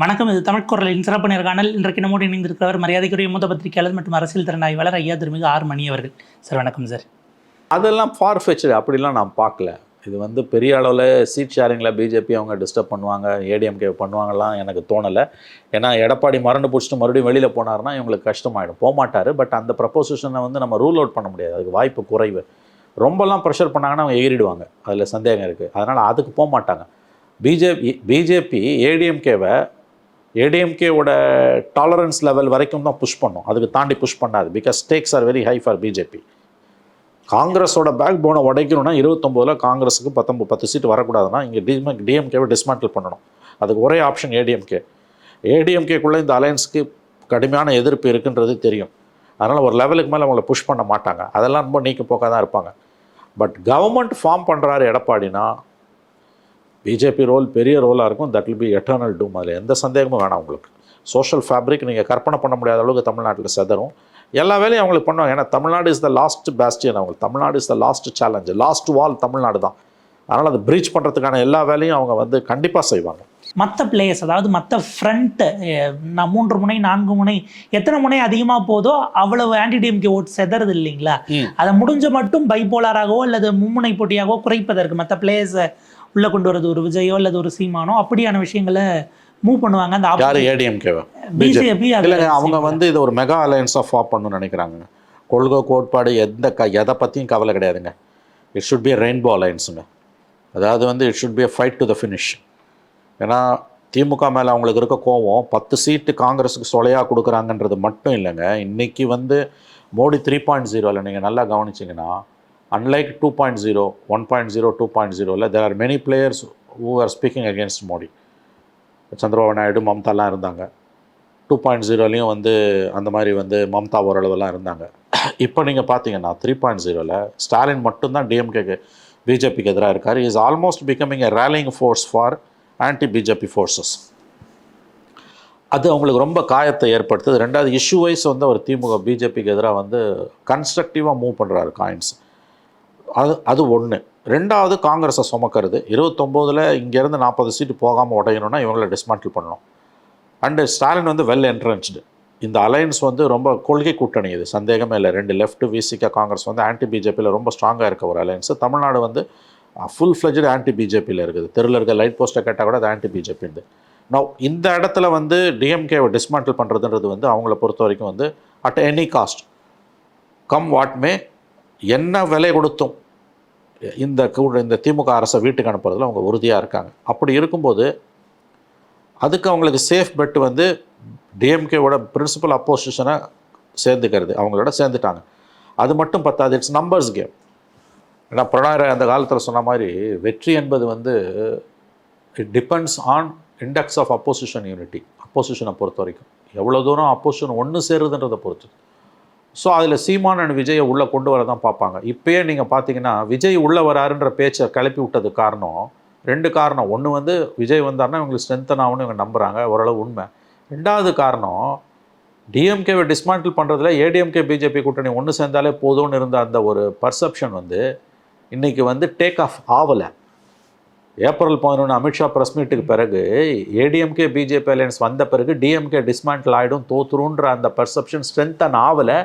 வணக்கம் இது தமிழ் குரலின் சிறப்பு நேர்காணல் இன்றைக்கு நம்மோடு இணைந்திருக்கிறவர் மரியாதைக்குரிய மூத்த பத்திரிகையாளர் மற்றும் அரசியல் திறனாய்வாளர் ஐயா திருமிகு ஆர் மணி அவர்கள். சார் வணக்கம் சார். அதெல்லாம் ஃபார் ஃபெச்சு அப்படிலாம் நான் பார்க்கல. இது வந்து பெரிய அளவில் சீட் ஷேரிங்கில் பிஜேபி அவங்க டிஸ்டர்ப் பண்ணுவாங்க ஏடிஎம்கே பண்ணுவாங்கலாம் எனக்கு தோணலை. ஏன்னா எடப்பாடி மறந்து பிடிச்சிட்டு மறுபடியும் வெளியில் போனாருன்னா இவங்களுக்கு கஷ்டமாயிடும். போக மாட்டார் பட் அந்த ப்ரப்போசிஷனை வந்து நம்ம ரூல் அவுட் பண்ண முடியாது. அதுக்கு வாய்ப்பு குறைவு. ரொம்பலாம் ப்ரெஷர் பண்ணாங்கன்னா அவங்க எகிறிடுவாங்க அதில் சந்தேகம் இருக்குது அதனால் அதுக்கு போக மாட்டாங்க பிஜேபி பிஜேபி ஏடிஎம்கேவை ஏடிஎம்கேவோட டாலரன்ஸ் லெவல் வரைக்கும் தான் புஷ் பண்ணும். அதுக்கு தாண்டி புஷ் பண்ணாது. Because stakes are very high for BJP காங்கிரஸோட பேக் போனை உடைக்கணும்னா இருபத்தொம்போதில் காங்கிரஸுக்கு பத்தொம்பது பத்து சீட் வரக்கூடாதுன்னா இங்கே டிஎம் டிஎம்கேவை டிஸ்மேண்டில் பண்ணணும். அதுக்கு ஒரே ஆப்ஷன் ஏடிஎம்கே ஏடிஎம்கேக்குள்ளே இந்த அலையன்ஸுக்கு கடுமையான எதிர்ப்பு இருக்குன்றது தெரியும். அதனால் ஒரு லெவலுக்கு மேலே அவங்கள புஷ் பண்ண மாட்டாங்க. அதெல்லாம் ரொம்ப நீக்க போக்காக தான் இருப்பாங்க. பட் கவர்மெண்ட் ஃபார்ம் பண்ணுறாரு எடப்பாடினா பிஜேபி ரோல் பெரிய ரோலாக இருக்கும். That will be eternal doom அதில். எந்த சந்தேகமும் வேணாம் உங்களுக்கு. சோஷியல் ஃபேப்ரிக் நீங்கள் கற்பனை பண்ண முடியாத அளவுக்கு தமிழ்நாட்டில் செதறும். எல்லா வேலையும் அவங்களுக்கு பண்ணுவாங்க. ஏன்னா Tamil Nadu is the last bastion அவங்களுக்கு Tamil Nadu is the last challenge last wall Tamil Nadu தான். அதனால் அதை ப்ரீச் பண்ணுறதுக்கான எல்லா வேலையும் அவங்க வந்து கண்டிப்பாக செய்வாங்க. மற்ற பிளேயர்ஸ் அதாவது மற்ற ஃப்ரண்ட் நான் மூன்று முனை நான்கு முனை எத்தனை முனை அதிகமாக போதோ அவ்வளவு ஆன்டி டிஎம்கே ஓட் செதறது இல்லைங்களா? அதை முடிஞ்ச மட்டும் பைபோலாராகவோ அல்லது மும்முனை போட்டியாகவோ குறைப்பதற்கு மற்ற பிளேயர்ஸை உள்ளே கொண்டு வரது ஒரு விஜயோ அல்லது ஒரு சீமானோ அப்படியான விஷயங்களை மூவ் பண்ணுவாங்க. அந்த யார்? ஏடிஎம்கேவை பிஜேபி இல்லைங்க அவங்க வந்து இதை ஒரு மெகா அலையன்ஸாக ஃபார்ம் பண்ணணும்னு நினைக்கிறாங்க. கொள்கை கோட்பாடு எந்த க எதை பற்றியும் கவலை கிடையாதுங்க. இட் ஷுட் பி ரெயின்போ அலையன்ஸுங்க அதாவது வந்து it should be a fight to the finish ஏன்னா திமுக மேலே அவங்களுக்கு இருக்க கோவம் பத்து சீட்டு காங்கிரஸுக்கு சொலையாக கொடுக்குறாங்கன்றது மட்டும் இல்லைங்க. இன்றைக்கி வந்து மோடி த்ரீ பாயிண்ட் ஜீரோவில் நீங்கள் நல்லா கவனிச்சிங்கன்னா unlike two point zero one point zero two point ஜீரோவில் there are many players who are speaking against Modi Chandrababu Naidu மம்தாலாம் இருந்தாங்க. டூ பாயிண்ட் ஜீரோலையும் வந்து அந்த மாதிரி வந்து மம்தா ஓரளவுலாம் இருந்தாங்க. இப்போ நீங்கள் பார்த்தீங்கன்னா த்ரீ பாயிண்ட் ஜீரோவில் ஸ்டாலின் மட்டும்தான் டிஎம்கேக்கு பிஜேபிக்கு எதிராக இருக்கார். Is almost becoming a rallying force for anti BJP forces அது அவங்களுக்கு ரொம்ப காயத்தை ஏற்படுத்துது. ரெண்டாவது இஷ்யூ வைஸ் வந்து அவர் திமுக பிஜேபிக்கு எதிராக வந்து கன்ஸ்ட்ரக்டிவாக மூவ் பண்ணுறாரு காயின்ஸ் அது அது ஒன்று ரெண்டாவது காங்கிரஸை சுமக்கிறது. இருபத்தொம்போதில் இங்கேருந்து நாற்பது சீட்டு போகாமல் உடையணும்னா இவங்களை டிஸ்மாண்டில் பண்ணணும். அண்டு ஸ்டாலின் வந்து வெல் என்ட்ரன்ஸ்டு இந்த அலையன்ஸ் வந்து ரொம்ப கொள்கை கூட்டணி இது. சந்தேகமே இல்லை. ரெண்டு லெஃப்ட் விசிக காங்கிரஸ் வந்து ஆன்டி பிஜேபியில் ரொம்ப ஸ்ட்ராங்காக இருக்க ஒரு அலையன்ஸ் தமிழ்நாடு வந்து ஃபுல் ஃப்ளெஜ்டு ஆன்டி பிஜேபியில் இருக்குது. தெருவில் இருக்க லைட் போஸ்ட்டை கேட்டால் கூட அது ஆன்டி பிஜேபிந்து நோ இந்த இடத்துல வந்து டிஎம்கேவை டிஸ்மாண்டில் பண்ணுறதுன்றது வந்து அவங்கள பொறுத்த வரைக்கும் வந்து at any cost come what may என்ன விலை கொடுத்தும்? இந்த இந்த திமுக அரசை வீட்டுக்கு அனுப்புறதுல அவங்க உறுதியாக இருக்காங்க. அப்படி இருக்கும்போது அதுக்கு அவங்களுக்கு சேஃப் பெட் வந்து டிஎம்கேவோட பிரின்சிபல் அப்போசிஷனை சேர்ந்துக்கிறது. அவங்களோட சேர்ந்துட்டாங்க. அது மட்டும் பத்தாது இட்ஸ் நம்பர்ஸ் கேம் ஏன்னா பிரணாய் அந்த காலத்தில் சொன்ன மாதிரி வெற்றி என்பது வந்து it depends on index of opposition unity அப்போசிஷனை பொறுத்த வரைக்கும் எவ்வளோ தூரம் அப்போசிஷன் ஒன்று சேருதுன்றதை பொறுத்து. ஸோ அதில் சீமான் அண்ட் விஜயை உள்ளே கொண்டு வர தான் பார்ப்பாங்க. இப்போயே நீங்கள் பார்த்தீங்கன்னா விஜய் உள்ளே வராருன்ற பேச்சை கிளப்பி விட்டது காரணம் ரெண்டு காரணம். ஒன்று வந்து விஜய் வந்தாருன்னா இவங்களுக்கு ஸ்ட்ரென்த்தன் ஆகும்னு இவங்க நம்புகிறாங்க ஓரளவு உண்மை. ரெண்டாவது காரணம் டிஎம்கேவை டிஸ்மாண்டில் பண்ணுறதுல ஏடிஎம்கே பிஜேபி கூட்டணி ஒன்று சேர்ந்தாலே போதும்னு இருந்த அந்த ஒரு பர்செப்ஷன் வந்து இன்றைக்கி வந்து டேக் ஆஃப் ஆகலை ஏப்ரல் பதினொன்று அமித்ஷா ப்ரெஸ் மீட்டுக்கு பிறகு ஏடிஎம்கே பிஜேபி அலையன்ஸ் வந்த பிறகு டிஎம்கே டிஸ்மாண்டில் ஆகிடும் தோத்துருன்ற அந்த பர்செப்ஷன் ஸ்ட்ரென்த்தன் ஆகலை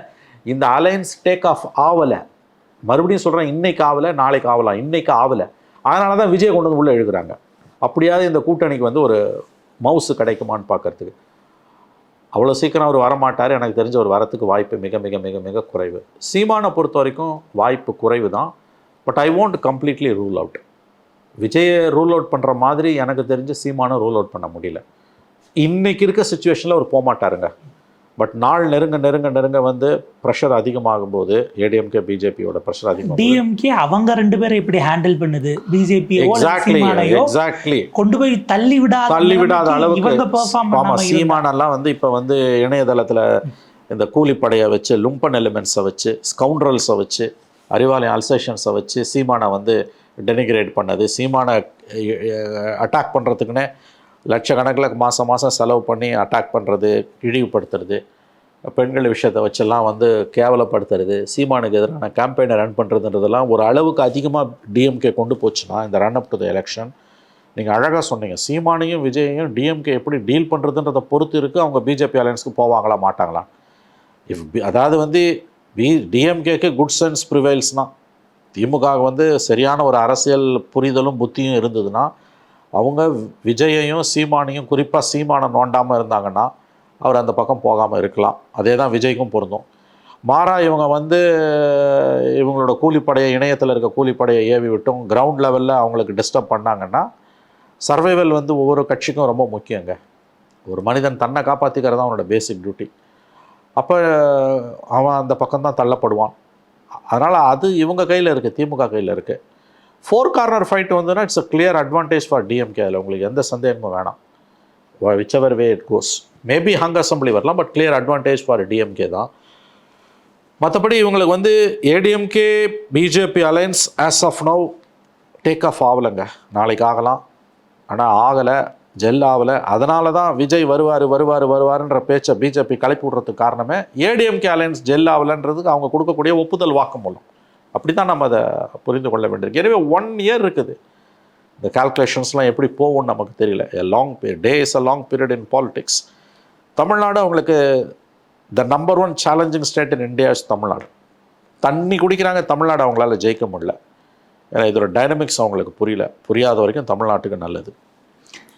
இந்த அலையன்ஸ் டேக் ஆஃப் ஆகலை மறுபடியும் சொல்கிறேன் இன்னைக்கு ஆகலை நாளைக்கு ஆகலாம் இன்னைக்கு ஆகலை அதனால தான் விஜய் கொண்டு வந்து உள்ளே எழுதுறாங்க அப்படியாவது இந்த கூட்டணிக்கு வந்து ஒரு மவுஸ் கிடைக்குமான்னு பார்க்கறதுக்கு. அவ்வளோ சீக்கிரம் அவர் வரமாட்டார். எனக்கு தெரிஞ்ச ஒரு வரத்துக்கு வாய்ப்பு மிக மிக மிக மிக குறைவு. சீமானை பொறுத்த வரைக்கும் வாய்ப்பு குறைவு தான். But I want completely rule out விஜயை ரூல் அவுட் பண்ணுற மாதிரி எனக்கு தெரிஞ்சு சீமானை ரூல் அவுட் பண்ண முடியல. இன்றைக்கி இருக்க சுச்சுவேஷனில் அவர் போகமாட்டாருங்க பட் நாள் நெருங்க நெருங்க நெருங்க வந்து ப்ரெஷர் அதிகமாகும் போது ஏடிஎம்கே பிஜேபியோட ப்ரெஷர் அதிகமாகும் டிஎம்கே அவங்க ரெண்டு பேரை எப்படி ஹேண்டில் பண்ணுது? பிஜேபி எக்ஸாக்ட்லி எக்ஸாக்ட்லி கொண்டு போய் தள்ளி விடாத தள்ளி விடாத அளவுக்கு ஆமா சீமானெல்லாம் வந்து இப்போ வந்து இணையதளத்துல இந்த கூலிப்படையை வச்சு லும்பன் எலிமெண்ட்ஸை வச்சு ஸ்கவுண்ட்ரல்ஸை வச்சு அறிவாலய அல்சேஷன்ஸை வச்சு சீமானை வந்து டெனிகிரேட் பண்ணது சீமானை அட்டாக் பண்ணுறதுக்குன்னே லட்சக்கணக்கில் மாதம் மாதம் செலவு பண்ணி அட்டாக் பண்ணுறது இழிவுபடுத்துறது பெண்கள் விஷயத்தை வச்செல்லாம் வந்து கேவலப்படுத்துறது சீமானுக்கு எதிரான கேம்பெயினை ரன் பண்ணுறதுன்றதெல்லாம் ஒரு அளவுக்கு அதிகமாக டிஎம்கே கொண்டு போச்சுன்னா இந்த run up to the election நீங்கள் அழகாக சொன்னீங்க. சீமானையும் விஜயையும் டிஎம்கே எப்படி டீல் பண்ணுறதுன்றதை பொறுத்து இருக்குது அவங்க பிஜேபி அலையன்ஸ்க்கு போவாங்களா மாட்டாங்களா? இஃப் அதாவது வந்து பி டிஎம்கேக்கு குட் சென்ஸ் ப்ரிவைல்ஸ்னால் திமுக வந்து சரியான ஒரு அரசியல் புரிதலும் புத்தியும் இருந்ததுன்னா அவங்க விஜயையும் சீமானையும் குறிப்பாக சீமானை நோண்டாமல் இருந்தாங்கன்னா அவர் அந்த பக்கம் போகாமல் இருக்கலாம். அதே தான் விஜய்க்கும் பொருந்தும். மாறா இவங்க வந்து இவங்களோட கூலிப்படையை இணையத்தில் இருக்க கூலிப்படையை ஏவி விட்டும் கிரவுண்ட் லெவலில் அவங்களுக்கு டிஸ்டர்ப் பண்ணாங்கன்னா சர்வைவல் வந்து ஒவ்வொரு கட்சிக்கும் ரொம்ப முக்கியங்க. ஒரு மனிதன் தன்னை காப்பாற்றிக்கிறது தான் அவனோட பேசிக் டியூட்டி அப்போ அவன் அந்த பக்கம் தான் தள்ளப்படுவான். அதனால் அது இவங்க கையில் இருக்குது திமுக கையில் இருக்குது ஃபோர் கார்னர் ஃபைட் வந்துன்னா it's a clear advantage for DMK அதில் உங்களுக்கு எந்த சந்தேகமும் வேணாம். Whichever way it goes maybe hung assembly வரலாம் but clear advantage for DMK தான். மற்றபடி இவங்களுக்கு வந்து ADMK BJP alliance as of now take off ஆகலைங்க நாளைக்கு ஆகலாம். ஆனால் ஆகலை ஜெல் ஆகலை அதனால தான் விஜய் வருவார் வருவார் வருவாருன்ற பேச்சை பிஜேபி கலப்பி விடுறதுக்கு காரணமே ஏடிஎம்கே அலைன்ஸ் ஜெல் ஆகலைன்றதுக்கு அவங்க கொடுக்கக்கூடிய ஒப்புதல் வாக்குமூலம் அப்படி தான் நம்ம அதை புரிந்து கொள்ள வேண்டியிருக்கு. எனவே ஒன் இயர் இருக்குது. இந்த கால்குலேஷன்ஸ்லாம் எப்படி போகும்னு நமக்கு தெரியல. Long day is a long period in politics Tamil Nadu அவங்களுக்கு the number one challenging state in India is Tamil Nadu. தண்ணி குடிக்கிறாங்க தமிழ்நாடு அவங்களால ஜெயிக்க முடியல. ஏன்னா இதோட டைனமிக்ஸ் அவங்களுக்கு புரியல. புரியாத வரைக்கும் தமிழ்நாட்டுக்கு நல்லது.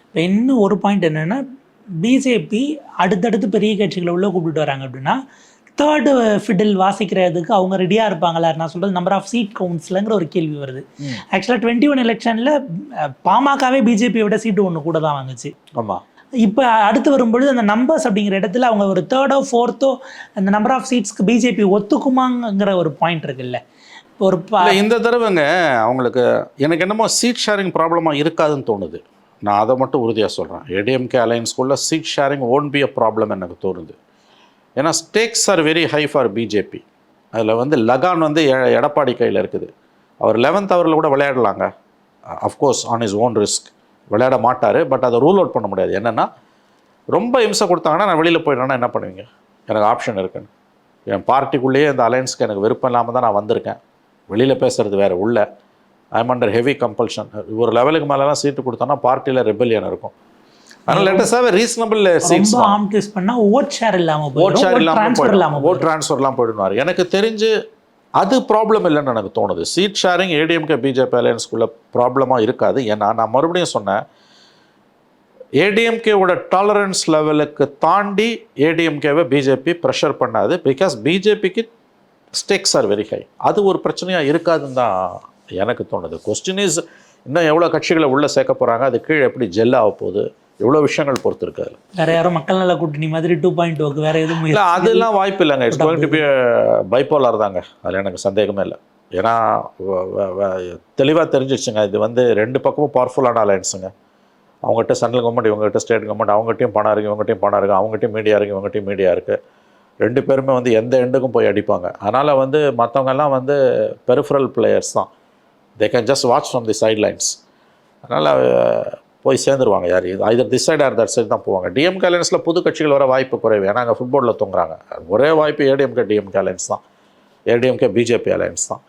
இப்போ இன்னும் ஒரு பாயிண்ட் என்னென்னா பிஜேபி அடுத்தடுத்து பெரிய கட்சிகளை உள்ளே கூப்பிட்டு வராங்க அப்படின்னா தேர்டு ஃபிடில் வாசிக்கிறதுக்கு அவங்க ரெடியாக இருப்பாங்களா? நான் சொல்கிறது நம்பர் ஆஃப் சீட் கவுன்ஸ்லங்கிற ஒரு கேள்வி வருது. ஆக்சுவலாக டுவெண்ட்டி ஒன் எலெக்ஷனில் பாமகவே பிஜேபியை விட சீட்டு ஒன்று கூட தான் வாங்குச்சு. ஆமாம் இப்போ அடுத்து வரும்பொழுது அந்த நம்பர்ஸ் அப்படிங்கிற இடத்துல அவங்க ஒரு தேர்டோ ஃபோர்த்தோ அந்த நம்பர் ஆஃப் சீட்ஸ்க்கு பிஜேபி ஒத்துக்குமாங்கிற ஒரு பாயிண்ட் இருக்குல்ல. ஒரு இந்த தடவைங்க அவங்களுக்கு எனக்கு என்னமோ சீட் ஷேரிங் ப்ராப்ளமாக இருக்காதுன்னு தோணுது. நான் அதை மட்டும் உறுதியாக சொல்கிறேன் ADMK அலைன்ஸ்குள்ள seat sharing won't be a problem எனக்கு தோணுது. ஏன்னா stakes are very high for BJP அதில் வந்து லகான் வந்து எ- எடப்பாடி கையில் இருக்குது. அவர் லெவன்த் ஹவரில் கூட விளையாடலாங்க. Of course on his own risk விளையாட மாட்டார் பட் அதை ரூல் அவுட் பண்ண முடியாது. என்னென்னா ரொம்ப இம்சை கொடுத்தாங்கன்னா நான் வெளியில் போயிடுறேன்னா என்ன பண்ணுவீங்க? எனக்கு ஆப்ஷன் இருக்குன்னு. என் பார்ட்டிக்குள்ளேயே இந்த அலைன்ஸ்க்கு எனக்கு விருப்பம் இல்லாமல் தான் நான் வந்திருக்கேன். வெளியில் பேசுகிறது வேறு உள்ள. ஐம் அண்டர் ஹெவி கம்பல்ஷன் ஒரு லெவலுக்கு மேலெலாம் சீட்டு கொடுத்தோன்னா பார்ட்டியில் ரெபல்யன் இருக்கும். அதனால் let's have reasonable seats um twist பண்ணால் ஓட் ஷேர் இல்லாமல் ஓட் ஷேர் இல்லாமல் போயிடும். ஓட் ட்ரான்ஸ்ஃபர்லாம் போயிடுவார் எனக்கு தெரிஞ்சு அது ப்ராப்ளம் இல்லைன்னு எனக்கு தோணுது. சீட் ஷேரிங் ஏடிஎம்கே பிஜேபி அலையன்ஸ்குள்ள ப்ராப்ளமாக இருக்காது. ஏன்னா நான் மறுபடியும் சொன்னேன் ஏடிஎம்கேவோட டாலரன்ஸ் லெவலுக்கு தாண்டி ஏடிஎம்கேவை பிஜேபி ப்ரெஷர் பண்ணாது. பிகாஸ் பிஜேபிக்கு ஸ்டேக்ஸ் ஆர் வெரி ஹை அது ஒரு பிரச்சனையாக இருக்காதுன்னு தான் எனக்கு தோணுது. கொஸ்டின் இஸ் இன்னும் எவ்வளோ கட்சிகளை உள்ளே சேர்க்க போகிறாங்க அது கீழே எப்படி ஜெல் ஆக போகுது? எவ்வளோ விஷயங்கள் பொறுத்து இருக்காது வேற யாரும் மக்கள் நல கூட்டணி மாதிரி டூ பாயிண்ட் டூக்கு வேற எதுவும் இல்லை அதெல்லாம் வாய்ப்பு இல்லைங்க. It's going to be bipolar தாங்க. அதில் எனக்கு சந்தேகமே இல்லை. ஏன்னா தெளிவாக தெரிஞ்சிடுச்சுங்க இது வந்து ரெண்டு பக்கமும் பவர்ஃபுல்லான அலையன்ஸுங்க அவங்ககிட்ட சென்ட்ரல் கவர்மெண்ட் இவங்ககிட்ட ஸ்டேட் கவர்மெண்ட் அவங்ககிட்டயும் பணம் இருக்குது இவங்ககிட்டயும் பணம் இருக்குது அவங்ககிட்டயும் மீடியா இருக்குது இவங்ககிட்டயும் மீடியா இருக்குது ரெண்டு பேருமே வந்து எந்த எண்டுக்கும் போய் அடிப்பாங்க. அதனால் வந்து மற்றவங்கெல்லாம் வந்து பெரிஃபரல் பிளேயர்ஸ் தான். They can just watch from the sidelines அதனால் போய் சேர்ந்துருவாங்க யார்? இது either this side or side தான் போவாங்க. டிஎம்கே அலையன்ஸில் புது கட்சிகள் வர வாய்ப்பு குறைவு. ஏன்னா அங்கே ஃபுட்பாலில் தூங்குறாங்க. ஒரே வாய்ப்பு ஏடிஎம்கே டிஎம்கே அலையன்ஸ் தான். ஏடிஎம்கே பிஜேபி அலையன்ஸ் தான்.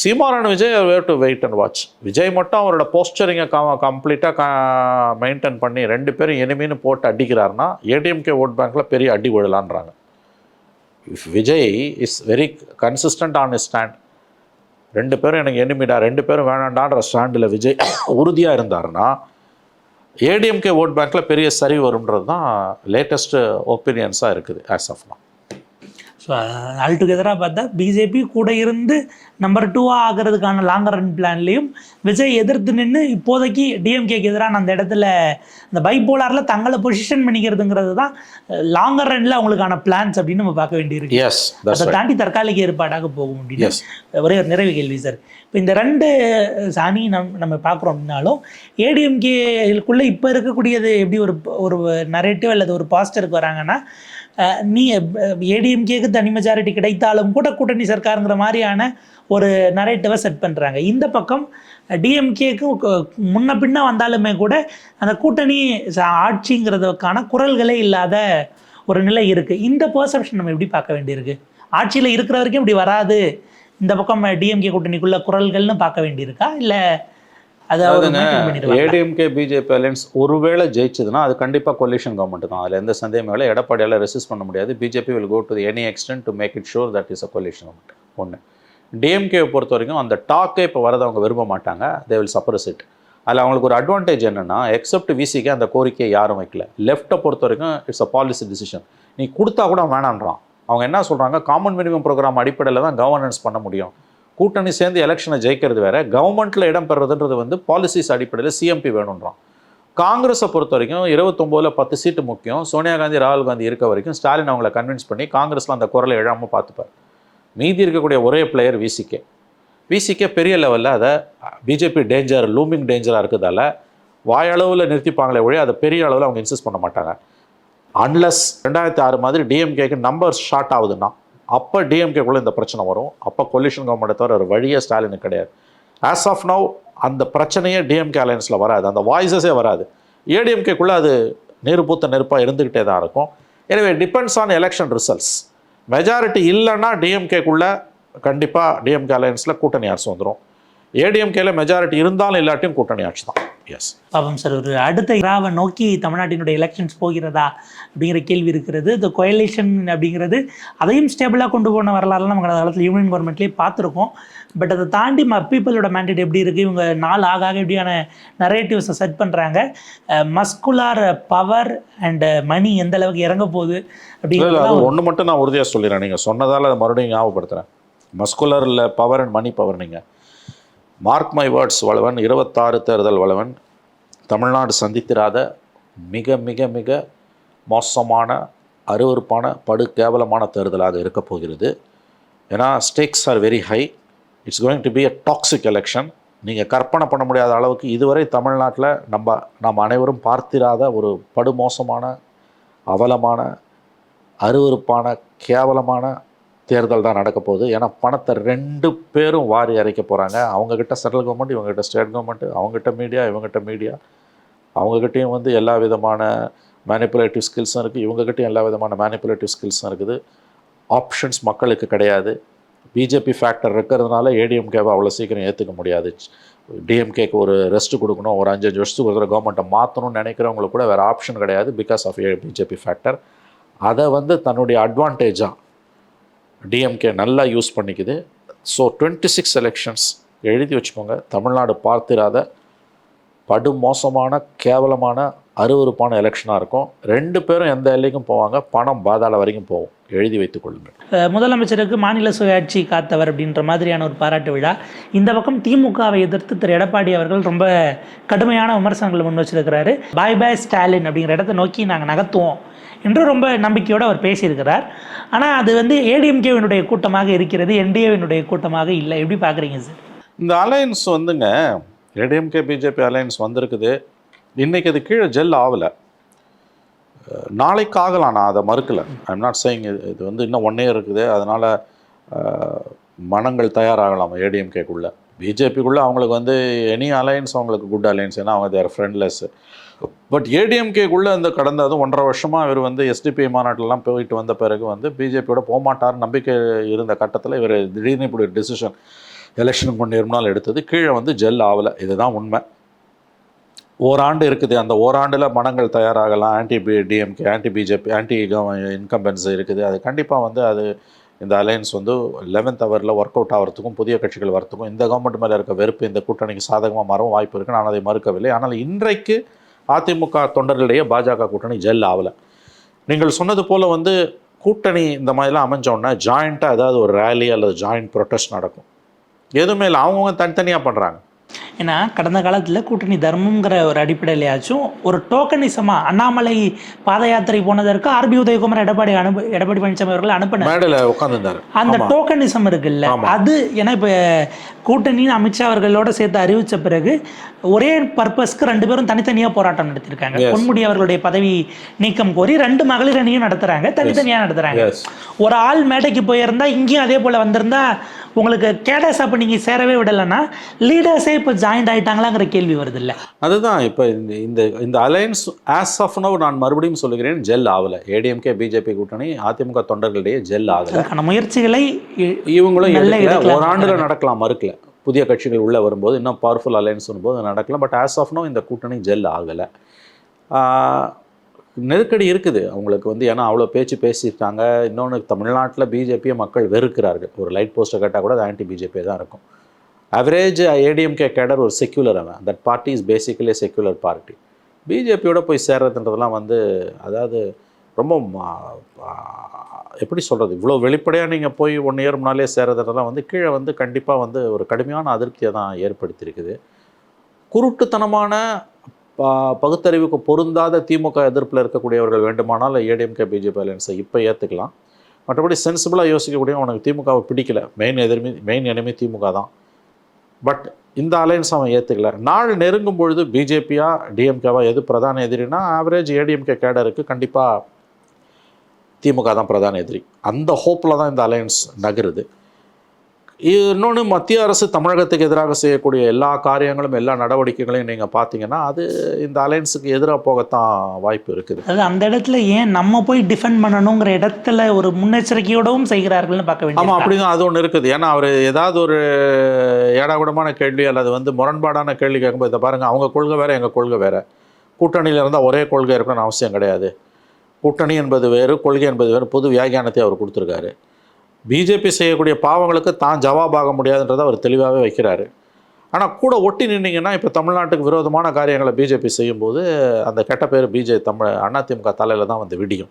சீமானன் Vijay were to wait and watch Vijay மட்டும் அவரோட போஸ்டரிங்கை க கம்ப்ளீட்டாக க மெயின்டைன் பண்ணி ரெண்டு பேரும் எனிமின்னு போட்டு அடிக்கிறாருன்னா ஏடிஎம்கே ஓட் பேங்க்கில் பெரிய அடி விழலான்றாங்க. If Vijay is very consistent on his stand ரெண்டு பேரும் எனக்கு எனிமிடா ரெண்டு பேரும் வேணாண்டான்ற ஸ்டாண்டில் விஜய் உறுதியாக இருந்தாருன்னா ஏடிஎம்கே ஓட் பேங்க்கில் பெரிய சரி வரும்ன்றது தான் லேட்டஸ்ட்டு ஒப்பீனியன்ஸாக இருக்குது as of now so all டுகெதராக பார்த்தா பிஜேபி கூட இருந்து நம்பர் டூவாக ஆகிறதுக்கான லாங்கர் ரன் பிளான்லேயும் விஜய் எதிர்த்து நின்று இப்போதைக்கு டிஎம்கேக்கு எதிரான அந்த இடத்துல அந்த பைபோலாரில் தங்களை பொசிஷன் பண்ணிக்கிறதுங்கிறது தான் லாங்கர் ரன்ல அவங்களுக்கான பிளான்ஸ் அப்படின்னு நம்ம பார்க்க வேண்டியிருக்கு. எஸ் அதை தாண்டி தற்காலிக ஏற்பாடாக போகும் அப்படின்னு. ஒரே ஒரு நிறைவு கேள்வி சார் இப்போ இந்த ரெண்டு சாணி நம் நம்ம பார்க்குறோம் அப்படின்னாலும் ஏடிஎம்கேக்குள்ளே இப்போ இருக்கக்கூடியது எப்படி ஒரு ஒரு நரேட்டிவ் அல்லது ஒரு பாஸ்டருக்கு வராங்கன்னா நீ ஏடிஎம்கேக்கு தனி மெஜாரிட்டி கிடைத்தாலும் கூட கூட்டணி சர்க்காருங்கிற மாதிரியான ஒரு நரேட்டிவை செட் பண்ணுறாங்க இந்த பக்கம் டிஎம்கேக்கு முன்ன பின்ன வந்தாலுமே கூட அந்த கூட்டணி ஆட்சிங்கிறதுக்கான குரல்களே இல்லாத ஒரு நிலை இருக்குது இந்த பர்செப்ஷன் நம்ம எப்படி பார்க்க வேண்டியிருக்கு? ஆட்சியில் இருக்கிற வரைக்கும் இப்படி வராது. இந்த பக்கம் டிஎம்கே கூட்டணிக்குள்ள குரல்கள்னு பார்க்க வேண்டியிருக்கா? இல்லை அதை அவர் அதாவதுங்க maintain பண்ணிடுவாங்க ஏடிஎம்கே பிஜேபி அலையன்ஸ் ஒருவேளை ஜெயிச்சதுன்னா அது கண்டிப்பாக கொலிஷன் கவர்மெண்ட் தான். அதில் எந்த சந்தேகமும் இல்லை. எடப்பாடியால் ரெசிஸ்ட் பண்ண முடியாது. BJP will go to any extent to make it sure that is a coalition government ஒன்று டிஎம்கேவை பொறுத்த வரைக்கும் அந்த டாக்கே இப்போ வரதை அவங்க விரும்ப மாட்டாங்க. தே வில் சப்ரஸ் இட் அதில் அவங்களுக்கு ஒரு அட்வான்டேஜ் என்னென்னா எக்ஸப்ட் விசிக்கு அந்த கோரிக்கையை யாரும் வைக்கல. லெஃப்ட்டை பொறுத்த வரைக்கும் இட்ஸ் அ பாலிசி டிசிஷன் நீ கொடுத்தா கூட வேணான்றான். அவங்க என்ன சொல்கிறாங்க காமன் மினிமம் ப்ரோக்ராம் அடிப்படையில் தான் கவர்னன்ஸ் பண்ண முடியும். கூட்டணி சேர்ந்து எலெக்ஷனை ஜெயிக்கிறது வேற. கவர்மெண்ட்டில் இடம் பெறுறதுன்றது வந்து பாலிசிஸ் அடிப்படையில் சிஎம்பி வேணுன்றான் காங்கிரஸை பொறுத்த வரைக்கும் இருபத்தொம்போதில் பத்து சீட்டு முக்கியம். சோனியா காந்தி ராகுல் காந்தி இருக்க வரைக்கும் ஸ்டாலின் அவங்கள கன்வின்ஸ் பண்ணி காங்கிரஸில் அந்த குரலை எழாமல் பார்த்துப்பார். மீதி இருக்கக்கூடிய ஒரே பிளேயர் விசிகே விசிகே பெரிய லெவலில் அதை பிஜேபி டேஞ்சர் லூமிங் டேஞ்சராக இருக்கிறதால வாயளவில் நிறுத்திப்பாங்களே ஒழிய அதை பெரிய அளவில் அவங்க இன்சிஸ்ட் பண்ண மாட்டாங்க. அன்லஸ் ரெண்டாயிரத்தி ஆறு மாதிரி டிஎம்கேக்கு நம்பர் ஷார்ட் ஆகுதுன்னா அப்போ டிஎம்கேக்குள்ளே இந்த பிரச்சனை வரும். அப்போ கொலிஷன் கவர்மெண்ட்டை தவிர ஒரு வழியே ஸ்டாலினுக்கு கிடையாது. ஆஸ் ஆஃப் நவ் அந்த பிரச்சனையே டிஎம்கே அலையன்ஸில் வராது. அந்த வாய்ஸஸே வராது. ஏடிஎம்கேக்குள்ளே அது நெருப்பூத்த நெருப்பாக இருந்துக்கிட்டே தான் இருக்கும். எனவே depends on election results majority இல்லைன்னா டிஎம்கேக்குள்ளே கண்டிப்பாக டிஎம்கே அலையன்ஸில் கூட்டணி அரசு வந்துடும் ஏடிஎம்கேல மெஜாரிட்டி இருந்தாலும் இல்லாட்டியும் கூட்டணி ஆட்சி தான். எஸ் பாவம் சார் ஒரு அடுத்த இராவை நோக்கி தமிழ்நாட்டினுடைய எலெக்ஷன்ஸ் போகிறதா அப்படிங்கிற கேள்வி இருக்கிறது. இந்த கொயலேஷன் அப்படிங்கிறது அதையும் ஸ்டேபிளாக கொண்டு போன வரலாறுலாம் நம்ம கடந்த காலத்தில் யூனியன் கவர்மெண்ட்லேயே பார்த்துருக்கோம். பட் அதை தாண்டி ம பீப்புளோட மேண்டேட் எப்படி இருக்குது இவங்க நாள் ஆக ஆக எப்படியான நரேட்டிவ்ஸை செட் பண்ணுறாங்க மஸ்குலார் பவர் அண்ட் மணி எந்த அளவுக்கு இறங்க போகுது அப்படிங்கிறது ஒன்று மட்டும் நான் உறுதியாக சொல்லிடுறேன் நீங்கள் சொன்னதால் அதை மறுபடியும் ஞாபகப்படுத்துகிறேன் மஸ்குலர் இல்லை பவர் அண்ட் மணி பவர் நீங்கள் மார்க் மை வேர்ட்ஸ் வளவன். இருபத்தாறு தேர்தல் வளவன். தமிழ்நாடு சந்தித்திராத மிக மிக மிக மோசமான அருவருப்பான படு கேவலமான தேர்தலாக இருக்க போகிறது. ஏன்னா stakes are very high it's going to be a toxic election நீங்கள் கற்பனை பண்ண முடியாத அளவுக்கு இதுவரை தமிழ்நாட்டில் நம்ம நாம் அனைவரும் பார்த்திராத ஒரு படுமோசமான அவலமான அருவருப்பான கேவலமான தேர்தல் தான் நடக்க போகுது. ஏன்னா பணத்தை ரெண்டு பேரும் வாரி அரைக்க போகிறாங்க அவங்கக்கிட்ட சென்ட்ரல் கவர்மெண்ட் இவங்ககிட்ட ஸ்டேட் கவர்மெண்ட் அவங்ககிட்ட மீடியா இவங்ககிட்ட மீடியா அவங்கக்கிட்டேயும் வந்து எல்லா விதமான மேனிப்புலேட்டிவ் ஸ்கில்ஸும் இருக்குது இவங்ககிட்டயும் எல்லா விதமான மேனிப்புலேட்டிவ் ஸ்கில்ஸும் இருக்குது. ஆப்ஷன்ஸ் மக்களுக்கு கிடையாது. பிஜேபி ஃபேக்டர் இருக்கிறதுனால ஏடிஎம்கேவை அவ்வளோ சீக்கிரம் ஏற்றுக்க முடியாது. டிஎம்கேக்கு ஒரு ரெஸ்ட் கொடுக்கணும். ஒரு அஞ்சஞ்சு வருஷத்துக்கு ஒரு கவர்மெண்ட்டை மாற்றணும்னு நினைக்கிறவங்களுக்கு கூட வேறு ஆப்ஷன் கிடையாது பிகாஸ் ஆஃப் பிஜேபி ஃபேக்டர் அதை வந்து தன்னுடைய அட்வான்டேஜாக டிஎம்கே நல்லா யூஸ் பண்ணிக்குது. ஸோ டுவெண்ட்டி சிக்ஸ் எலெக்ஷன்ஸ் எழுதி வச்சுக்கோங்க. தமிழ்நாடு பார்த்திராத படு மோசமான கேவலமான அருவருப்பான எலெக்ஷனாக இருக்கும். ரெண்டு பேரும் எந்த எல்லைக்கும் போவாங்க? பணம் பாதாள வரைக்கும் போகும். எழுதி வைத்துக் கொள்ளுங்கள். முதலமைச்சருக்கு மாநில சுயாட்சி காத்தவர் அப்படின்ற மாதிரியான ஒரு பாராட்டு விழா. இந்த பக்கம் திமுகவை எதிர்த்து திரு. எடப்பாடி அவர்கள் ரொம்ப கடுமையான விமர்சனங்களை முன் வச்சிருக்கிறாரு. பாய் பாய் ஸ்டாலின் அப்படிங்கிற இடத்தை நோக்கி நாங்கள் நகர்த்துவோம். என்று ரொம்ப நம்பிக்கையோடு அவர் பேசியிருக்கிறார். ஆனால் அது வந்து ஏடிஎம்கேவினுடைய கூட்டமாக இருக்கிறது என்டிஏவினுடைய கூட்டமாக இல்லை. எப்படி பார்க்குறீங்க சார்? இந்த அலையன்ஸ் வந்துங்க ஏடிஎம்கே பிஜேபி அலையன்ஸ் வந்திருக்குது. இன்றைக்கி அது கீழே ஜெல் ஆகலை. நாளைக்கு ஆகலாம் நான் அதை மறுக்கலை. ஐம் நாட் சேயிங் இது இது வந்து இன்னும் ஒன் இயர் இருக்குது. அதனால் மனங்கள் தயாராகலாம் ஏடிஎம்கேக்குள்ளே பிஜேபிக்குள்ளே அவங்களுக்கு வந்து எனி அலையன்ஸ் அவங்களுக்கு குட் அலையன்ஸ் ஏன்னா அவங்க தேர் ஃப்ரெண்ட்லெஸ் பட் ஏடிஎம்கேக்குள்ளே இந்த கடந்த அதுவும் ஒன்றரை வருஷமாக இவர் வந்து எஸ்டிபி மாநாட்டிலலாம் போயிட்டு வந்த பிறகு வந்து பிஜேபியோட போகமாட்டார் நம்பிக்கை இருந்த கட்டத்தில் இவர் திடீர்னு இப்படி ஒரு டிசிஷன் எலெக்ஷனுக்கு கொண்டு நாள் எடுத்தது. கீழே வந்து ஜெல் ஆகலை இதுதான் உண்மை. ஓராண்டு இருக்குது. அந்த ஓராண்டில் மனங்கள் தயாராகலாம். Anti B DMK anti BJP anti incumbency இருக்குது. அது கண்டிப்பாக வந்து அது இந்த அலையன்ஸ் வந்து லெவன்த் ஹவரில் ஒர்க் அவுட் ஆகிறதுக்கும் புதிய கட்சிகள் வரத்துக்கும் இந்த கவர்மெண்ட் மேலே இருக்க வெறுப்பு இந்த கூட்டணிக்கு சாதகமாக மாறவும் வாய்ப்பு இருக்குது நான் அதை மறுக்கவில்லை. ஆனால் இன்றைக்கு அதிமுக தொண்டர்களிடையே பாஜக கூட்டணி ஜெல் ஆகலை நீங்கள் சொன்னது போல் வந்து கூட்டணி இந்த மாதிரிலாம் அமைஞ்சோன்னா ஜாயிண்ட்டாக ஏதாவது ஒரு ரேலி அல்லது ஜாயிண்ட் ப்ரொட்டஸ்ட் நடக்கும். எதுவுமே இல்லை. அவங்கவுங்க தனித்தனியாக பண்ணுறாங்க ஏன்னா கடந்த காலத்தில் கூட்டணி தர்மங்கிற ஒரு அடிப்படையிலையாச்சும் ஒரு டோக்கனிசமாக அண்ணாமலை பாத யாத்திரை போனதற்கு ஆர்பி உதயகுமார் எடப்பாடி அனுப்பு எடப்பாடி பழனிசாமி அவர்கள் அனுப்பினார். அந்த டோக்கனிசம் இருக்குல்ல அது ஏன்னா இப்போ கூட்டணின்னு அமித்ஷா அவர்களோட சேர்த்து அறிவிச்ச பிறகு ஒரே பர்பஸ்க்கு ரெண்டு பேரும் தனித்தனியாக போராட்டம் நடத்திருக்காங்க. பொன்முடி அவர்களுடைய பதவி நீக்கம் கோரி ரெண்டு மகளிர் அணியும் நடத்துறாங்க தனித்தனியாக நடத்துறாங்க. எஸ் ஒரு ஆள் மேடைக்கு போயிருந்தா இங்கேயும் அதே போல் வந்திருந்தா உங்களுக்கு கேடஸ் அப்போ நீங்கள் சேரவே விடலைன்னா லீடர்ஸே இப்போ ஜாயின்ட் ஆயிட்டாங்களாங்கிற கேள்வி வருது இல்லை அதுதான் இப்போ இந்த இந்த இந்த அலையன்ஸ் ஆஸ் ஆஃப் நவ் நான் மறுபடியும் சொல்லுகிறேன் ஜெல் ஆகலை. ஏடிஎம்கே பிஜேபி கூட்டணி அதிமுக தொண்டர்களிடையே ஜெல் ஆகலை. அதுக்கான முயற்சிகளை இவங்களும் ஒரு ஆண்டுல நடக்கலாம் மறுக்கல. புதிய கட்சிகள் உள்ளே வரும்போது இன்னும் பவர்ஃபுல் அலையன்ஸ் வரும்போது நடக்கலாம் பட் ஆஸ் ஆஃப் நோ இந்த கூட்டணி ஜெல் ஆகலை. நெருக்கடி இருக்குது. அவங்களுக்கு வந்து ஏன்னா அவ்வளோ பேச்சு பேசியிருக்காங்க. இன்னொன்று தமிழ்நாட்டில் பிஜேபியை மக்கள் வெறுக்கிறார்கள். ஒரு லைட் போஸ்ட்டை கேட்டால் கூட அது ஆன்டி பிஜேபி தான் இருக்கும். அவரேஜ் ஏடிஎம்கே கேடர் ஒரு செக்யூலர் அவன். That party is basically secular party பிஜேபியோட போய் சேர்றதுன்றதெல்லாம் வந்து அதாவது ரொம்ப எப்படி சொல்கிறது இவ்வளோ வெளிப்படையாக நீங்கள் போய் ஒன் இயர் முன்னாலே சேர்றதுன்றதெல்லாம் வந்து கீழே வந்து கண்டிப்பாக வந்து ஒரு கடுமையான அதிருப்தியை தான் ஏற்படுத்தியிருக்குது. குருட்டுத்தனமான பகுத்தறிவுக்கு பொருந்தாத திமுக எதிர்ப்பில் இருக்கக்கூடியவர்கள் வேண்டுமானால் ஏடிஎம்கே பிஜேபி அலையன்ஸை இப்போ ஏற்றுக்கலாம் மற்றபடி சென்சிபிளாக யோசிக்கக்கூடிய உனக்கு திமுகவை பிடிக்கல. மெயின் எதிர்மி மெயின் enemy திமுக தான். பட் இந்த அலையன்ஸ் அவன் ஏற்றுக்கல நாள் நெருங்கும் பொழுது பிஜேபியாக டிஎம்கேவா எது பிரதான எதிரினா ஆவரேஜ் ஏடிஎம்கே கேடருக்கு கண்டிப்பாக திமுக தான் பிரதான எதிரி. அந்த ஹோப்பில் தான் இந்த அலையன்ஸ் நகருது. இன்னொன்று மத்திய அரசு தமிழகத்துக்கு எதிராக செய்யக்கூடிய எல்லா காரியங்களும் எல்லா நடவடிக்கைகளையும் நீங்கள் பார்த்தீங்கன்னா அது இந்த அலையன்ஸுக்கு எதிராக போகத்தான் வாய்ப்பு இருக்குது. அதாவது அந்த இடத்துல ஏன் நம்ம போய் டிஃபெண்ட் பண்ணணுங்கிற இடத்துல ஒரு முன்னெச்சரிக்கையோடவும் செய்கிறார்கள்னு பார்க்க ஆமாம் வேண்டியது அப்படி தான். அது ஒன்று இருக்குது. ஏன்னா அவர் ஏதாவது ஒரு ஏடாகுடமான கேள்வி அல்லது வந்து முரண்பாடான கேள்வி கேட்கும்போது இதை பாருங்கள் அவங்க கொள்கை வேறு எங்கள் கொள்கை வேறு. கூட்டணியில் இருந்தால் ஒரே கொள்கை இருக்கணும்னு அவசியம் கிடையாது. கூட்டணி என்பது வேறு கொள்கை என்பது வேறு புது வியாகியானத்தை அவர் கொடுத்துருக்காரு. பிஜேபி செய்யக்கூடிய பாவங்களுக்கு தான் ஜவாபாக முடியாதுன்றதை அவர் தெளிவாகவே வைக்கிறாரு. ஆனால் கூட ஒட்டி நின்னீங்கன்னா இப்போ தமிழ்நாட்டுக்கு விரோதமான காரியங்களை பிஜேபி செய்யும்போது அந்த கெட்ட பேர் பிஜே தமிழ் அதிமுக தலையில் தான் வந்து விடியும்.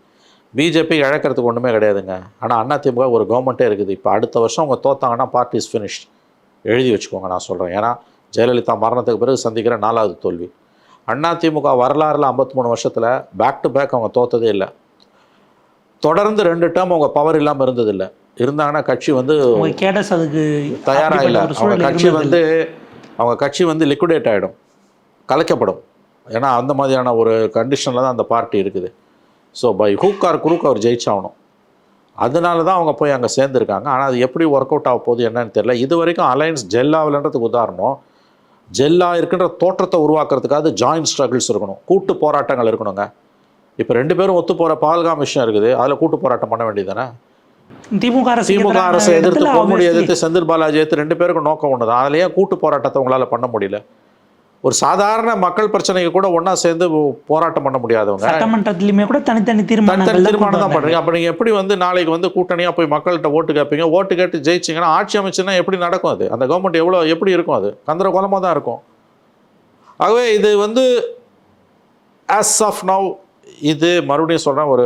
பிஜேபி இழக்கிறதுக்கு ஒன்றுமே கிடையாதுங்க. ஆனால் அதிமுக ஒரு கவர்மெண்ட்டே இருக்குது. இப்போ அடுத்த வருஷம் அவங்க தோத்தாங்கன்னா பார்ட்டி இஸ் ஃபினிஷ்ட் எழுதி வச்சுக்கோங்க நான் சொல்கிறேன் ஏன்னா ஜெயலலிதா மரணத்துக்கு பிறகு சந்திக்கிற நாலாவது தோல்வி. அதிமுக வரலாறில் ஐம்பத்தி மூணு வருஷத்தில் பேக் டு பேக் அவங்க தோத்ததே இல்லை. தொடர்ந்து ரெண்டு டேர்ம் அவங்க பவர் இல்லாமல் இருந்ததில்லை. இருந்தாங்கன்னா கட்சி வந்து கேடஸ் அதுக்கு தயாராக இல்லை. அவங்க கட்சி. வந்து அவங்க கட்சி வந்து லிக்விடேட் ஆகிடும் கலைக்கப்படும். ஏன்னா அந்த மாதிரியான ஒரு கண்டிஷனில் தான் அந்த பார்ட்டி இருக்குது. So by hook or crook அவர் ஜெயிச்சாகணும். அதனால தான் அவங்க போய் அங்கே சேர்ந்துருக்காங்க. ஆனால் அது எப்படி ஒர்க் அவுட் ஆக போகுது என்னன்னு தெரியல. இது வரைக்கும் அலையன்ஸ் ஜெல்லாகலன்றதுக்கு உதாரணம். ஜெல்லாக இருக்கின்ற தோற்றத்தை உருவாக்குறதுக்காக ஜாயின்ட் ஸ்ட்ரகிள்ஸ் இருக்கணும். கூட்டு போராட்டங்கள் இருக்கணுங்க. இப்போ ரெண்டு பேரும் ஒத்து போகிற பால்காம் விஷயம் இருக்குது. அதில் கூட்டு போராட்டம் பண்ண வேண்டியதானே திமுக அரசு திமுக அரசை எதிர்த்து பொன்முடி எதிர்த்து செந்தில் பாலாஜி எதிர்த்து ரெண்டு பேருக்கும் நோக்கம் ஒன்று தான் அதுலேயே கூட்டு போராட்டத்தை உங்களால் பண்ண முடியல. ஒரு சாதாரண மக்கள் பிரச்சனைக்கு கூட ஒன்றா சேர்ந்து போராட்டம் பண்ண முடியாதவங்க. சட்டமன்றத்திலுமே கூட தனித்தனி தீர்மானங்கள் தீர்மானம் தான் பண்ணுறீங்க அப்போ நீங்கள் எப்படி வந்து நாளைக்கு வந்து கூட்டணியாக போய் மக்கள்கிட்ட ஓட்டு கேட்பீங்க ஓட்டு கேட்டு ஜெயிச்சிங்கன்னா ஆட்சி அமைச்சுன்னா எப்படி நடக்கும் அது? அந்த கவர்மெண்ட் எவ்வளோ எப்படி இருக்கும் அது? கந்தர கோலமாக தான் இருக்கும். ஆகவே இது வந்து ஆஸ் ஆஃப் நவ் இது மறுபடியும் சொல்கிறேன் ஒரு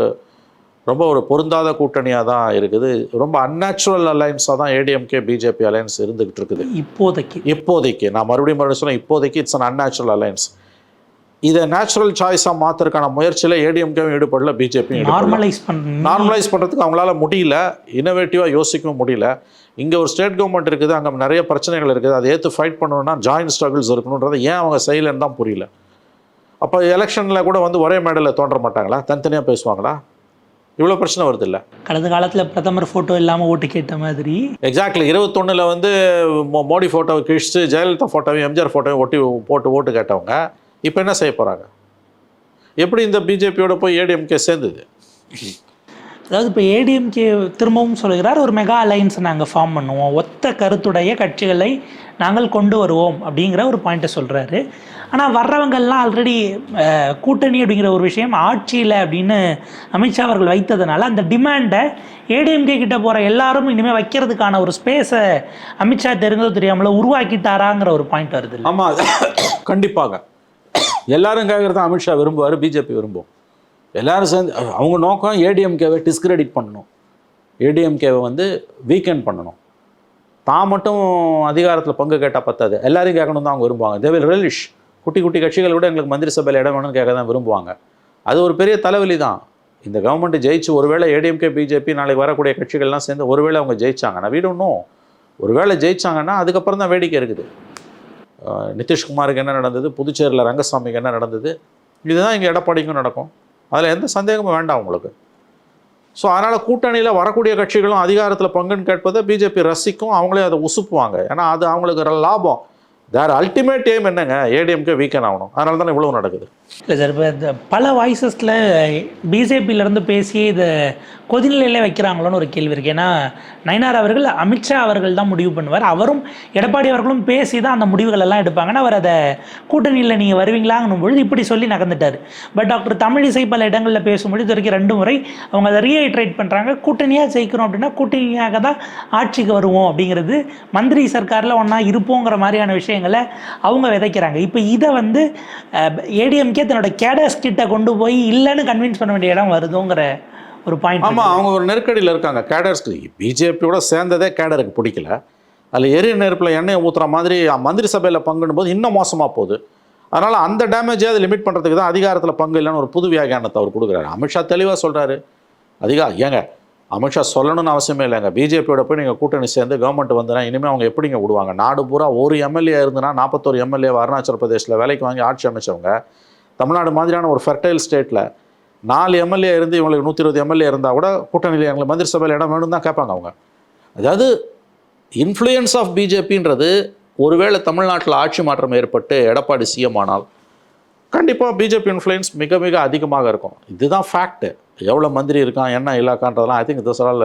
ரொம்ப ஒரு பொருந்தாத கூட்டணியாக தான் இருக்குது. ரொம்ப அன்நேச்சுரல் அலைன்ஸாக தான் ஏடிஎம்கே பிஜேபி அலைன்ஸ் இருந்துகிட்டு இருக்குது. இப்போதைக்கு. இப்போதைக்கு. நான் மறுபடியும் மறுபடியும் சொன்னேன் இப்போதைக்கு இட்ஸ் அன் அன்நேச்சுரல் அலைன்ஸ் இதை நேச்சுரல் சாய்ஸாக மாற்றுறதுக்கான முயற்சியில் ஏடிஎம்கேவும் ஈடுபடல பிஜேபியும் ஈடுபடல. நார்மலைஸ் பண்ணி நார்மலைஸ் பண்ணுறதுக்கு அவங்களால முடியல. இனோவேட்டிவாக யோசிக்கவும் முடியல. இங்கே ஒரு ஸ்டேட் கவர்மெண்ட் இருக்குது அங்கே நிறைய பிரச்சனைகள் இருக்குது. அதை ஏற்று ஃபைட் பண்ணணும்னா ஜாயின்ட் ஸ்ட்ரகிள்ஸ் இருக்கணுன்றதை ஏன் அவங்க செய்யலைன்னு தான் புரியல. அப்போ எலெக்ஷனில் கூட வந்து ஒரே மேடையில் தோன்ற மாட்டாங்களா? தனித்தனியாக பேசுவாங்களா? இவ்வளோ பிரச்சனை வருது இல்லை கடந்த காலத்துல பிரதமர் போட்டோ இல்லாம ஓட்டு கேட்ட மாதிரி. எக்ஸாக்ட்லி இருபத்தொன்னில் வந்து மோடி ஃபோட்டோவை கிழிச்சிட்டு ஜெயலலிதா ஃபோட்டோவையும் எம்ஜிஆர் ஃபோட்டோவையும் ஒட்டி போட்டு ஓட்டு கேட்டவங்க இப்போ என்ன செய்ய போகிறாங்க எப்படி இந்த பிஜேபியோட போய் ஏடிஎம்கே சேர்ந்தது? அதாவது இப்போ ஏடிஎம்கே திரும்பவும் சொல்கிறார் ஒரு மெகா அலையன்ஸ் நாங்கள் ஃபார்ம் பண்ணுவோம். ஒத்த கருத்துடைய கட்சிகளை நாங்கள் கொண்டு வருவோம் அப்படிங்கிற ஒரு பாயிண்ட்டை சொல்கிறாரு ஆனால் வர்றவங்கள்லாம் ஆல்ரெடி கூட்டணி அப்படிங்கிற ஒரு விஷயம் ஆட்சியில் அப்படின்னு அமித்ஷா அவர்கள் வைத்ததுனால அந்த டிமாண்டை ஏடிஎம்கே கிட்ட போகிற எல்லாரும் இனிமேல் வைக்கிறதுக்கான ஒரு ஸ்பேஸை அமித்ஷா தெரிஞ்சதோ தெரியாமல உருவாக்கிட்டாராங்கிற ஒரு பாயிண்ட் வருது ஆமாம் கண்டிப்பாக. எல்லாரும் கேட்குறது அமித்ஷா விரும்புவார் பிஜேபி விரும்பும். எல்லாரும் சேர்ந்து அவங்க நோக்கம் ஏடிஎம்கேவை டிஸ்கிரெடிட் பண்ணணும். ஏடிஎம்கேவை வந்து வீக்கெண்ட் பண்ணணும். தான் மட்டும் அதிகாரத்தில் பங்கு கேட்டால் பத்தாது. எல்லாரையும் கேட்கணும் தான் அவங்க விரும்புவாங்க. தேவில் வில் குட்டி குட்டி கட்சிகள் கூட எங்களுக்கு மந்திரி சபையில் இடம் வேணும்னு கேட்க தான் விரும்புவாங்க. அது ஒரு பெரிய தலைவலி தான். இந்த கவர்மெண்ட் ஜெயிச்சு ஒருவேளை ஏடிஎம்கே பிஜேபி நாளைக்கு வரக்கூடிய கட்சிகள்லாம் சேர்ந்து ஒருவேளை அவங்க ஜெயிச்சாங்கன்னா வீடுன்னும் ஒருவேளை ஜெயிச்சாங்கன்னா அதுக்கப்புறம் தான் வேடிக்கை இருக்குது. நிதிஷ்குமாருக்கு என்ன நடந்தது? புதுச்சேரியில் ரங்கசாமிக்கு என்ன நடந்தது? இதுதான் இங்கே எடப்பாடிக்கும் நடக்கும். அதில் எந்த சந்தேகமும் வேண்டாம் உங்களுக்கு. ஸோ அதனால் கூட்டணியில் வரக்கூடிய கட்சிகளும் அதிகாரத்தில் பங்குன்னு கேட்பதை பிஜேபி ரசிக்கும் அவங்களே அதை உசுப்புவாங்க. ஏன்னா அது அவங்களுக்கு ஒரு லாபம். தேர் அல்டிமேட் எய்ம் என்னங்க? ஏடிஎம்கே வீக்கன் ஆகணும். அதனால தானே இவ்வளவு நடக்குது. இல்லை சார் இப்போ இந்த பல வாய்ஸஸில் பிஜேபியிலேருந்து பேசி இதை கொதிநிலையிலே வைக்கிறாங்களோன்னு ஒரு கேள்வி இருக்குது ஏன்னா நயனார் அவர்கள் அமித்ஷா அவர்கள் தான் முடிவு பண்ணுவார். அவரும் எடப்பாடி அவர்களும் பேசி தான் அந்த முடிவுகள் எல்லாம் எடுப்பாங்கன்னா அவர் அதை கூட்டணியில் நீங்கள் வருவீங்களாங்கன்னும் பொழுது இப்படி சொல்லி நகர்ந்துட்டார். பட் டாக்டர் தமிழிசை பல இடங்களில் பேசும்பொழுது இது வரைக்கும் ரெண்டு முறை அவங்க அதை ரீஐட்ரேட் பண்ணுறாங்க கூட்டணியாக ஜெயிக்கிறோம் அப்படின்னா கூட்டணியாக தான் ஆட்சிக்கு வருவோம் அப்படிங்கிறது மந்திரி சர்க்காரில் ஒன்றா இருப்போங்கிற மாதிரியான விஷயம் விஷயங்களை அவங்க விதைக்கிறாங்க. இப்போ இதை வந்து ஏடிஎம்கே தன்னோட கேடஸ் கிட்ட கொண்டு போய் இல்லைன்னு கன்வின்ஸ் பண்ண வேண்டிய இடம் வருதுங்கிற ஒரு பாயிண்ட் ஆமாம் அவங்க ஒரு நெருக்கடியில் இருக்காங்க. கேடர்ஸ்க்கு பிஜேபியோட சேர்ந்ததே கேடருக்கு பிடிக்கல. அதில் எரி நெருப்பில் எண்ணெயை ஊற்றுற மாதிரி மந்திரி சபையில் பங்குன்னு போது இன்னும் மோசமாக போகுது. அதனால் அந்த டேமேஜை லிமிட் பண்ணுறதுக்கு தான் அதிகாரத்தில் பங்கு இல்லைன்னு ஒரு புது வியாகியானத்தை அவர் கொடுக்குறாரு. அமித்ஷா தெளிவாக சொல்கிறாரு அதிகா ஏங்க அமித்ஷா சொல்லணும்னு அவசியமே இல்லைங்க. பிஜேபியோட போய் நீங்கள் கூட்டணி சேர்ந்து கவர்மெண்ட் வந்துனா இனிமேல் அவங்க எப்படிங்க விடுவாங்க நாடு பூரா ஒரு எம்எல்ஏ இருந்துன்னா நாற்பத்தோரு எம்எல்ஏ அருணாச்சல பிரதேசில் வேலைக்கு வாங்கி ஆட்சி அமைச்சவங்க. தமிழ்நாடு மாதிரியான ஒரு ஃபெர்டைல் ஸ்டேட்டில் நாலு எம்எல்ஏ இருந்து இவங்களுக்கு நூற்றி இருபது எம்எல்ஏ இருந்தால் கூட கூட்டணியில் எங்களுக்கு மந்திரி சபையில் இடம் வேணும் தான் கேட்பாங்க அவங்க. அதாவது இன்ஃப்ளூயன்ஸ் ஆஃப் பிஜேபின்றது ஒருவேளை தமிழ்நாட்டில் ஆட்சி மாற்றம் ஏற்பட்டு எடப்பாடி சிஎம் ஆனால் கண்டிப்பாக பிஜேபி இன்ஃப்ளூயன்ஸ் மிக மிக அதிகமாக இருக்கும். இதுதான் ஃபேக்ட்டு எவ்வளோ மந்திரி இருக்கான் என்ன இலாக்கான்றதெல்லாம் I think this all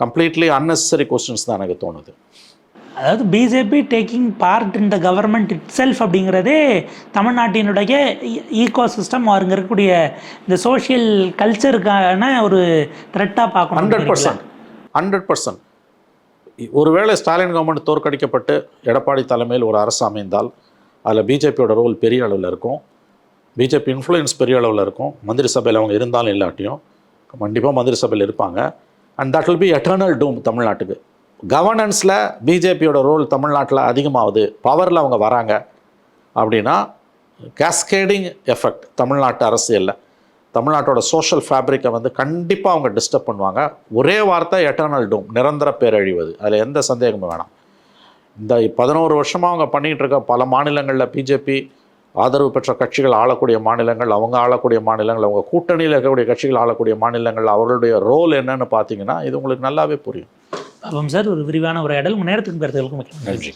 completely unnecessary questions தான் எனக்கு தோணுது. அதாவது BJP taking part in the government itself அப்படிங்கிறதே தமிழ்நாட்டினுடைய ஈகோ சிஸ்டம் அங்கே இருக்கக்கூடிய இந்த சோஷியல் கல்ச்சருக்கான ஒரு த்ரெட்டாக பார்க்கணும் ஹண்ட்ரட் பர்சன்ட் ஹண்ட்ரட் பர்சன்ட் ஒருவேளை ஸ்டாலின் கவர்மெண்ட் தோற்கடிக்கப்பட்டு எடப்பாடி தலைமையில் ஒரு அரசு அமைந்தால் அதில் பிஜேபியோட ரோல் பெரிய அளவில் இருக்கும். பிஜேபி இன்ஃப்ளூயன்ஸ் பெரிய அளவில் இருக்கும். மந்திரி சபையில் அவங்க இருந்தாலும் இல்லாட்டியும் கண்டிப்பாக மந்திரி சபையில் இருப்பாங்க. And that will be eternal doom தமிழ்நாட்டுக்கு. கவர்னன்ஸில் பிஜேபியோட ரோல் தமிழ்நாட்டில் அதிகமாகுது. பவரில் அவங்க வராங்க. அப்படின்னா கேஸ்கேடிங் எஃபெக்ட் தமிழ்நாட்டு அரசியலில். தமிழ்நாட்டோட சோஷியல் ஃபேப்ரிக்கை வந்து கண்டிப்பாக அவங்க டிஸ்டர்ப் பண்ணுவாங்க. ஒரே வார்த்தை எட்டர்னல் டூம் நிரந்தர பேரழிவது. அதில் எந்த சந்தேகமும் வேணாம். இந்த பதினோரு வருஷமாக அவங்க பண்ணிகிட்டு இருக்க பல மாநிலங்களில் பிஜேபி ஆதரவு பெற்ற கட்சிகள் ஆளக்கூடிய மாநிலங்கள் அவங்க ஆளக்கூடிய மாநிலங்கள் அவங்க கூட்டணியில் இருக்கக்கூடிய கட்சிகள் ஆளக்கூடிய மாநிலங்கள் அவர்களுடைய ரோல் என்னன்னு பார்த்தீங்கன்னா இது உங்களுக்கு நல்லாவே புரியும். அப்போ சார் ஒரு விரிவான உரையாடல். உங்கள் நேரத்துக்கு நன்றி. நன்றி.